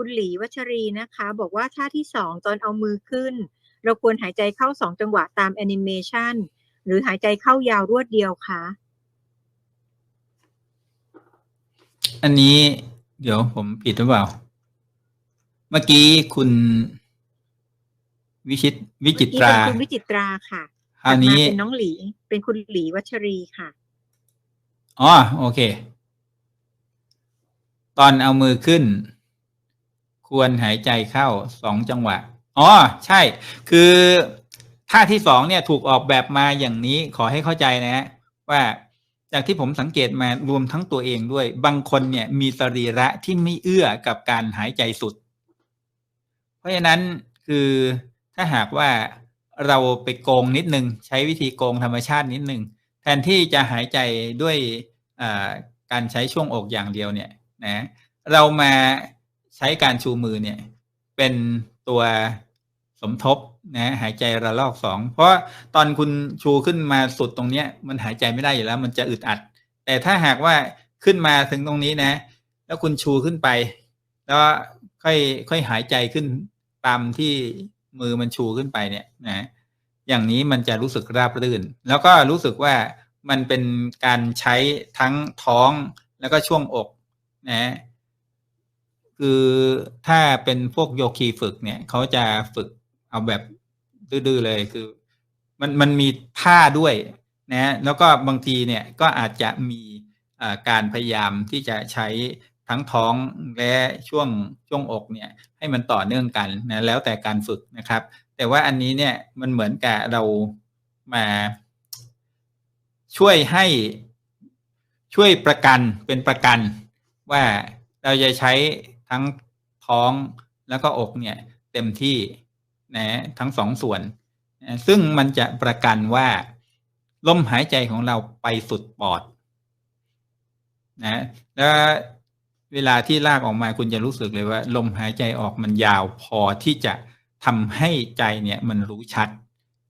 คุณหลีวัชรีนะคะ บอกว่าท่าที่สองตอนเอามือขึ้น เราควรหายใจเข้าสองจังหวะตามแอนิเมชันหรือหายใจเข้ายาวรวดเดียวคะอันนี้เดี๋ยวผมผิดหรือเปล่า เมื่อกี้คุณวิชิตวิจิตราเมื่อกี้เป็นคุณวิจิตราค่ะคราวนี้ถัดมาเป็นน้องหลี เป็นคุณหลีวัชรีค่ะอ๋อโอเค ตอนเอามือขึ้น ควรหายใจเข้าสองจังหวะ อ๋อ ใช่ คือท่าที่สองเนี่ยถูกออกแบบมาอย่างนี้ขอให้เข้าใจนะฮะว่าจากที่ผมสังเกตมารวมทั้งตัวเองด้วย บางคนเนี่ยมีสรีระที่ไม่เอื้อกับการหายใจสุด เพราะฉะนั้นคือถ้าหากว่าเราไปโกงนิดนึง ใช้วิธีโกงธรรมชาตินิดนึง แทนที่จะหายใจด้วยการใช้ช่วงอกอย่างเดียวเนี่ยนะเรามา ใช้การชูมือเนี่ย เป็นตัวสมทบนะหายใจระลอกสองเพราะตอนคุณชูขึ้นมาสุดตรงเนี้ย มันหายใจไม่ได้อยู่แล้ว มันจะอึดอัด แต่ถ้าหากว่าขึ้นมาถึงตรงนี้นะ แล้วคุณชูขึ้นไป แล้วค่อยค่อยหายใจขึ้นตามที่มือมันชูขึ้นไปเนี่ยนะอย่างนี้มันจะรู้สึกราบรื่น แล้วก็รู้สึกว่ามันเป็นการใช้ทั้งท้องแล้วก็ช่วงอกนะ คือถ้าเป็นพวกโยคีฝึกเนี่ยเขาจะฝึกเอาแบบดื้อๆเลยคือ มันมันมีท่าด้วยนะแล้วก็บางทีเนี่ยก็อาจจะมีการพยายามที่จะใช้ทั้งท้องและช่วงช่วงอกเนี่ยให้มันต่อเนื่องกันนะแล้วแต่การฝึกนะครับ แต่ว่าอันนี้เนี่ยมันเหมือนกับเรามาช่วยให้ช่วยประกันเป็นประกันว่าเราจะใช้ ทั้งท้องแล้วก็อกเนี่ยเต็มที่นะทั้งสองส่วนนะซึ่งมันจะประกันว่าลมหายใจของเราไปสุดปอดนะแล้วเวลาที่ลากออกมาคุณจะรู้สึกเลยว่า ลมหายใจออกมันยาวพอที่จะทำให้ใจเนี่ยมันรู้ชัด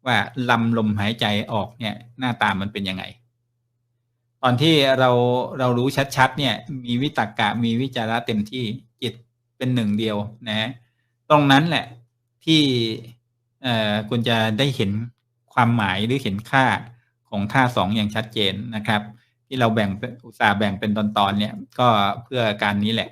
ว่าลำลมหายใจออกเนี่ยหน้าตามันเป็นยังไง ตอนที่เราเรารู้ชัดๆเนี่ย มีวิตกกะมีวิจาระเต็มที่จิตเป็นหนึ่งเดียวนะ ตรงนั้นแหละที่เอ่อคุณจะได้เห็นความหมายหรือเห็นค่าของท่าสองอย่างชัดเจนนะครับ ที่เราแบ่งอุตสาห์แบ่งเป็นตอนๆเนี่ย ก็เพื่อการนี้แหละ